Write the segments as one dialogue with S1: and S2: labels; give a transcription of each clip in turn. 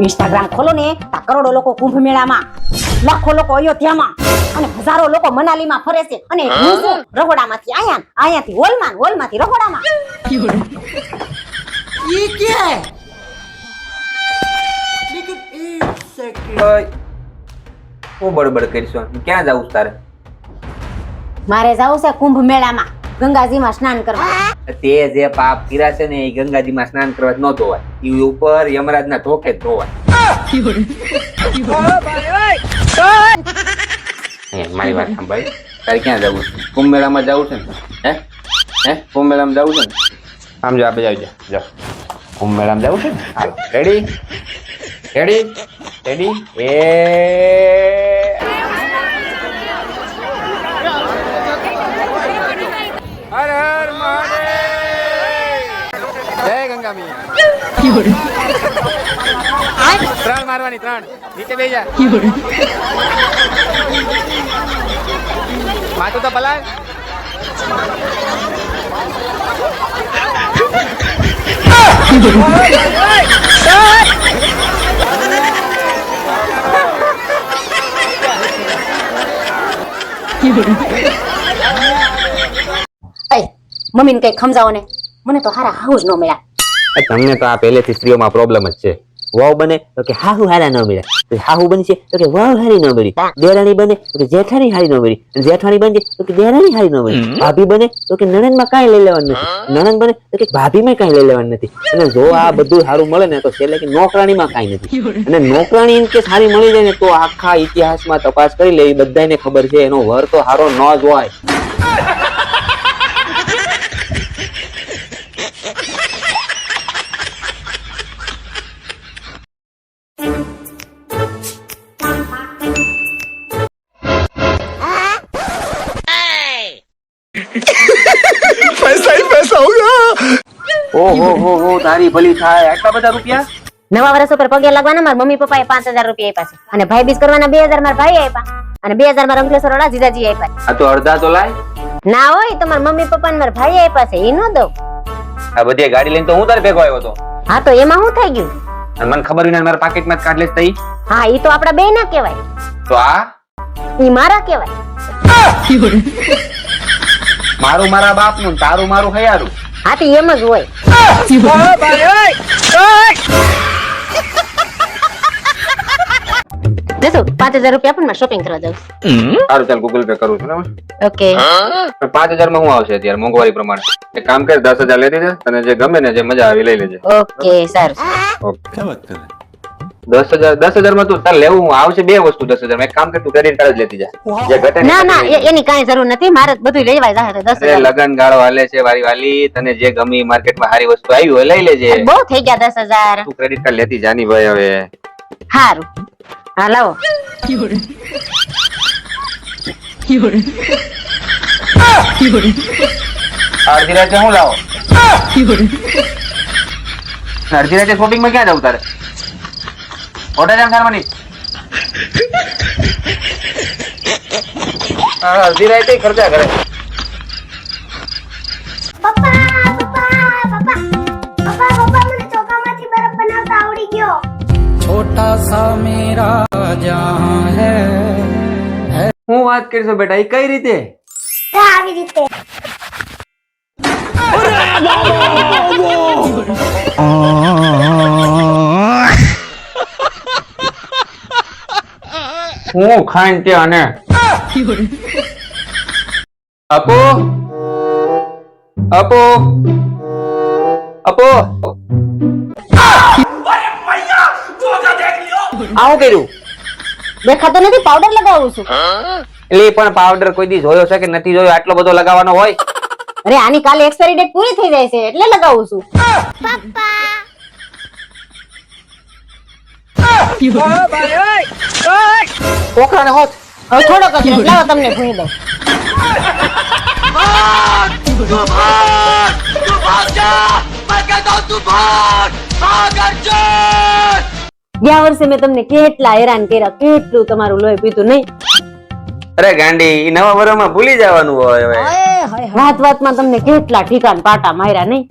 S1: Instagram ખોલો ને કરોડો લોકો કુંભ મેળામાં લાખો લોકો અયોધ્યામાં અને હજારો લોકો મનાલીમાં ફરે છે. અને હું? રગોડામાંથી આયા આયાથી હોલમાં હોલમાંથી
S2: રગોડામાં બડબડ કરશો ક્યાં જાવું તારે?
S1: મારે જાવું છે કુંભ મેળામાં ગંગાજીમાં સ્નાન કરવા.
S2: તે જે પાપ કર્યા છે ને એ ગંગાજીમાં સ્નાન કરવા ન ધોવાય. એ ઉપર યમરાજના ધોકે ધોવાય. મારી વાત સાંભળ. તારે ક્યાં જવું છે? કુંભ મેળામાં જવું છે ને? હે? હે? કુંભ મેળામાં જવું છે ને? આમ જો આપણે જાવ જાઓ કુંભ મેળામાં જવું છે ને? હાલો. રેડી રેડી રેડી એ હર હર મહાદેવ ત્રણ મારવાની ત્રણ. નીચે બે જા. માથું તો ભલા
S1: એ મમ્મીને કઈ ખમજાવો ને? મને તો હારા હાઉસ ન મળ્યા.
S2: તમને તો આ પહેલેથી સ્ત્રીઓમાં પ્રોબ્લેમ જ છે. વાવ બને તો કે હાહુ હારા ન મળ્યા તો હાહુ બનશે તો કે વાવ હારી ન મળી. દેરાણી બને તો કે જેઠાણી હારી ન મળી. અને જેઠાણી બનશે તો કે દેરાણી હારી ન મળી. ભાભી બને તો કે નણંદમાં કાંઈ લઈ લેવાનું નથી. નણંદ બને તો કે ભાભીમાં કાંઈ લઈ લેવાનું નથી. અને જો આ બધું સારું મળે ને તો છેલ્લે કે નોકરાણીમાં કાંઈ નથી. અને નોકરાણી ઇન કે સારી મળી જાય ને તો આખા ઇતિહાસમાં તપાસ કરી લે. એ બધાને ખબર છે એનો વર તો સારો ન જ હોય. ઓહો હો હો તારી ભલી થાય. આટલા બધા રૂપિયા?
S1: નવા વર્ષ ઉપર પગે લાગવાના મારા મમ્મી પપ્પાએ પાંચ હજાર રૂપિયા આપ્યા છે. અને ભાઈ બીજ કરવાના બે હજાર મારા ભાઈ આપ્યા. અને બે હજાર મારા અંકલેશ્વર વાળા જીજાજી આપ્યા
S2: આ તો અડધા તો લાય.
S1: ના હોય તો મારા મમ્મી પપ્પા મારા ભાઈ આપ્યા છે એ ન દઉં.
S2: આ બધી ગાડી લઈને તો હું તારે ભેગો આવ્યો તો
S1: હા તો એમાં શું થઈ ગયું?
S2: અને મને ખબર વિના મારા પાકેટમાં કાઢ તઈ.
S1: હા એ તો આપડા બે ના કહેવાય.
S2: તો આ?
S1: ઈ મારા કહેવાય.
S2: મારું મારા બાપનું ને તારું મારું હયારું.
S1: હા તો એમ જ હોય. જશો પાંચ હજાર રૂપિયા પણ શોપિંગ કરવા જાઉં.
S2: સારું ચાલ ગૂગલ પે કરું છું ને
S1: ઓકે.
S2: પાંચ હજારમાં હું આવશે અત્યારે મોંઘવારી પ્રમાણે. એક કામ કર દસ હજાર લઈ લેજે અને જે ગમે ને જે મજા આવી લઈ લેજે.
S1: ઓકે સારું
S2: ઓકે. દસ હજાર દસ હજારમાં તું તાર લેવું આવશે બે વસ્તુ દસ હજારમાં એક કામ કર તું ક્રેડિટ કાર્ડ જ લેતી જા. જે ઘટે ના
S1: ના એની કાંઈ જરૂર નથી. મારે બધું લેવાય જાય તો દસ હજાર.
S2: લગન ગાળો હાલે છે વારી વાલી. તને જે ગમી માર્કેટમાં સારી વસ્તુ આવી હોય લઈ લેજે.
S1: બહુ થઈ ગયા દસ હજાર.
S2: તું ક્રેડિટ કાર્ડ લેતી જાની ભાઈ હવે.
S1: સારું હા લાવો.
S2: અડધી રાતે હું લાવો? અડધી રાતે શોપિંગમાં ક્યાં જવું તારે? હોટેલ જામ કરવાની હા, અડધી રાતે ખર્ચા કરે
S3: પપ્પા પપ્પા પપ્પા પપ્પા પપ્પા મને ચોકામાંથી બરફ બનાવતા આવડી ગયો
S4: छोटा सा मेरा जहां है
S2: હું વાત કરીશું બેટા એ કઈ રીતે
S3: હા, આવી રીતે
S2: હું ખાઈને તે અને અપો? અપો? અપો? આવું કર્યું?
S1: દેખાતો નથી પાવડર લગાવું છું.
S2: એટલે પણ પાવડર કોઈ દી જોયો છે કે નથી જોયો? આટલો બધો લગાવવાનો હોય?
S1: અરે આની કાલે એક્સપાયરી ડેટ પૂરી થઈ જાય છે એટલે લગાવું છું.
S2: કોકરાને હોત
S1: હવે થોડોક જ લાવો તમને ભૂઈ દઉં ગયા વર્ષે મેં તમને કેટલા હેરાન કર્યા કેટલું તમારું લોહી પીતું નહીં.
S2: અરે ગાંડી નવા વર્ષમાં ભૂલી જવાનું હોય હવે.
S1: વાત વાતમાં તમને કેટલા ઠીકાન પાટા માર્યા નહીં.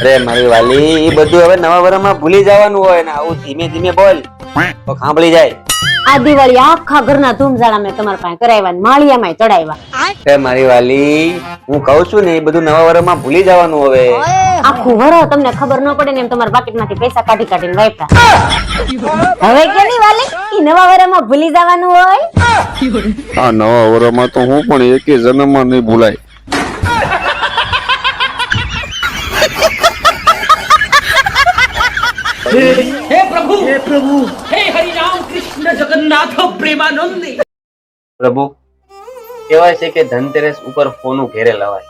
S2: અરે મારી વાલી એ બધું હવે નવા વર્ષમાં ભૂલી જવાનું હોય ને આવું ધીમે ધીમે બોલ. તો સાંભળી જાય.
S1: આ દિવાળી આખા ઘરના ધૂમઝાડા મેં તમારા પાસે કરાવ્યા ને માળિયામાં ચડાવ્યા.
S2: અરે મારી વાલી હું કહું છું ને એ બધું નવા વર્ષમાં ભૂલી જવાનું હવે.
S1: આખું વરહ તમને ખબર ન પડે ને એમ તમારા પાકીટમાંથી પૈસા કાઢી કાઢીને વાપરા હવે કે નહીં વાલી? ઈ નવા વર્ષમાં ભૂલી જવાનું હોય?
S5: આ નવા વર્ષમાં તો હું પણ એકે જન્મમાં નહીં ભૂલાય.
S6: હે પ્રભુ! હે પ્રભુ! હે હરિરામ કૃષ્ણ જગન્નાથ પ્રેમાનંદ!
S2: પ્રભુ કહેવાય છે કે ધનતેરસ ઉપર ફોનું ઘેરે લવાય.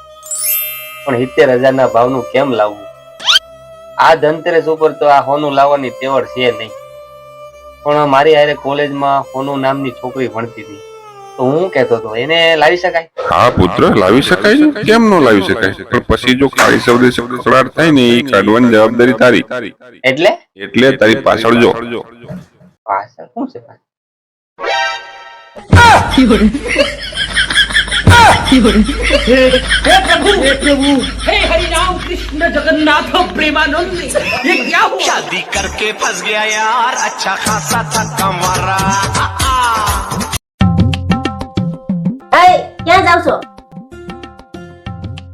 S2: પણ સિત્તેર ભાવનું કેમ લાવવું? આ ધનતેરસ ઉપર તો આ હોનું લાવવાની તેવડ છે નહીં. પણ મારી હારે કોલેજમાં હોનું નામની છોકરી ભણતી હતી. તો હું કહેતો હતો એને લાવી શકાય
S5: હા પુત્ર લાવી શકાય ને કેમ નો લાવી શકાય પણ પછી જો કાળી શબ્દે કકડાટ થાય ને એ કાઢવાની જવાબદારી તારી
S2: એટલે
S5: એટલે તારી પાછળ જો
S2: પાછળ શું છે પાછળ?
S6: हे प्रभु हे प्रभु हे हरि राम कृष्ण जगन्नाथ प्रेमानंदी ये क्या हुआ
S7: शादी करके फंस गया यार अच्छा खासा था कमारा
S1: ક્યાં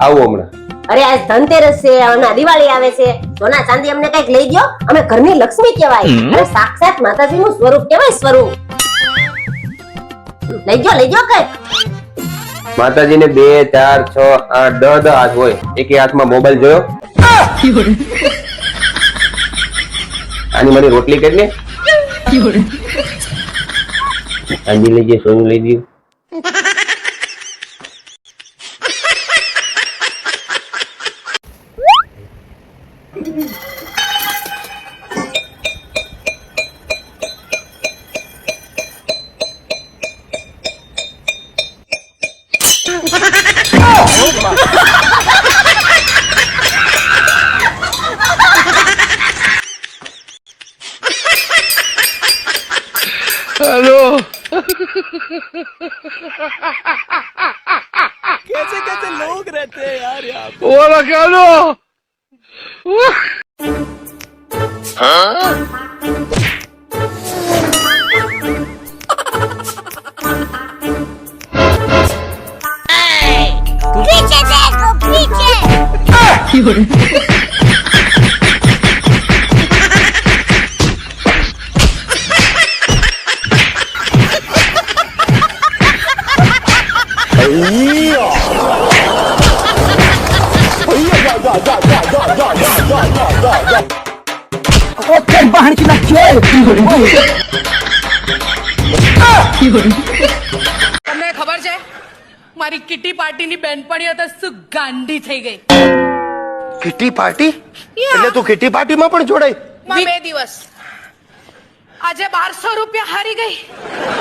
S1: જાવ
S2: હમણાં.
S1: અરે આજ ધનતેરસ છે હમણાં દિવાળી આવે છે. સોના ચાંદી અમને કંઈક લઈ દ્યો. અમે ઘરની લક્ષ્મી કહેવાય. અને સાક્ષાત માતાજીનું સ્વરૂપ કહેવાય સ્વરૂપ. લઈ ગયો લઈ ગયો કંઈક.
S2: માતાજીને બે ચાર છ આઠ દસ દસ હાથ હોય. એક હાથમાં મોબાઈલ જોયો? આની મારી રોટલી કેટલી અંજી લઈ જઈએ સોનું લઈ દઉં
S3: ¡Aló! ¿Qué hace
S4: este que te logra, te área? ¡Hola,
S5: eh, Carlos! ¿Ah? ¡Ay! ¡Piche,
S3: seco, piche! ¡Ah!
S8: તમને ખબર છે? મારી કિટી પાર્ટીની બેનપણી હતા શું ગાંડી થઈ ગઈ.
S7: Kitty party? એટલે તું કિટી પાર્ટીમાં પણ જોડાઈ?
S8: બે દિવસ. આજે બારસો રૂપિયા હારી ગઈ.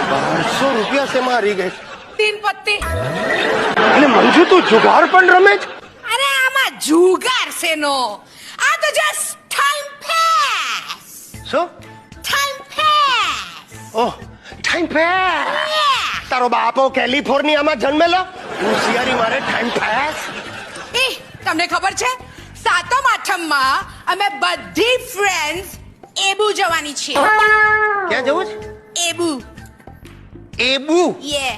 S7: બારસો રૂપિયા છે હારી ગઈ.
S8: તીન પત્તી.
S7: એટલે મંજુ તું જુગાર પણ રમે છે?
S8: અરે આમાં જુગાર છે નો આ તો જસ્ટ ટાઈમ પાસ
S7: શું? Oh time pass. તારો બાપો કેલિફોર્નિયામાં જન્મેલો? હોશિયારી મારે ટાઈમ પાસ.
S8: એ તમને ખબર છે? સાતમ આઠમમાં અમે બધી ફ્રેન્ડ્સ એબુ જવાની છીએ.
S7: ક્યાં જવું છે?
S8: એબુ.
S7: એબુ?
S8: યે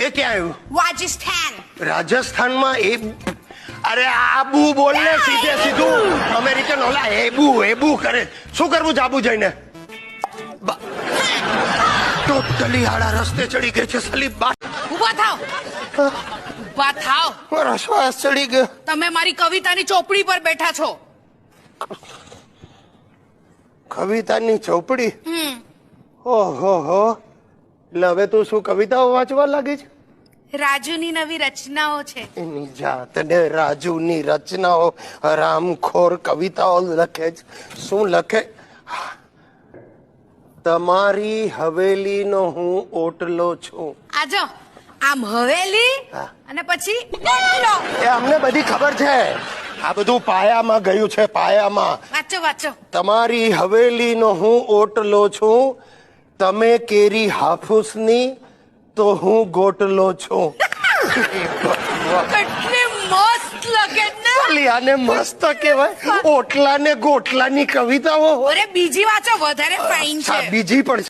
S7: એ ક્યાં આવ્યું?
S8: રાજસ્થાન.
S7: રાજસ્થાનમાં એ અરે આબુ બોલને સીધે સીધું. અમેરિકન ઓલા એબુ એબુ કરે. શું કરવું જાબુ જઈને? ટોટલી આડા રસ્તે ચડી ગઈ છે સલીબ બા
S8: ઊભા થાવ ઊભા થાવ
S7: મારો શ્વાસ ચડી ગયો.
S8: તમે મારી કવિતાની ચોપડી પર બેઠા છો.
S7: કવિતાની ચોપડી?
S8: હમ.
S7: ઓહો હો. એટલે હવે તું શું કવિતાઓ વાંચવા લાગી છે?
S8: રાજુની નવી રચનાઓ છે.
S7: એની જાતને રાજુની રચનાઓ રામખોર કવિતાઓ લખે છે. શું લખે? તમારી હવેલીનો હું ઓટલો છું.
S8: આજો આમ હવેલી અને પછી ઓટલો.
S7: એ અમને બધી ખબર છે. આ બધું પાયામાં ગયું છે પાયામાં.
S8: વાંચો વાંચો.
S7: તમારી હવેલીનો હું ઓટલો છું. તમે કેરી હાફૂસની તો હું ગોટલો છું.
S8: ને
S7: આને મસ્ત કહેવાય. ઓટલા ને ગોટલાની કવિતાઓ
S8: અરે બીજી વાંચો વધારે ફાઇન છે.
S7: બીજી પણ.